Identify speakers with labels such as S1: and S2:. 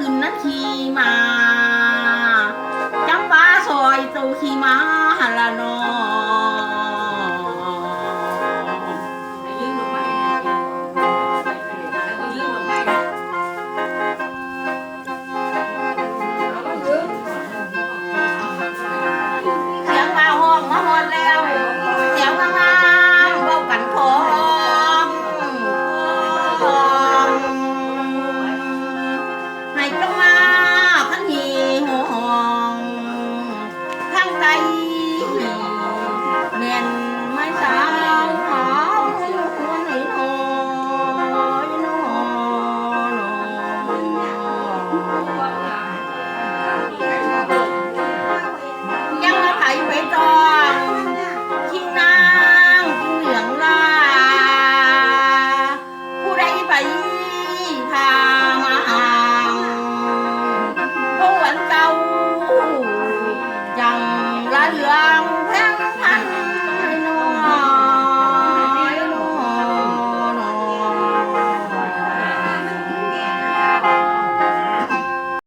S1: ขึ้นนั้นขี่มาจำปาซอยตูขี่มา ให้จงมาพันหีห้องข้างใดเมียนไม่สาวหอมหวนให้นอยน้อยยังมาไถไปตองคิงนางคิงเหลืองลาผู้ใดไปทาง lòng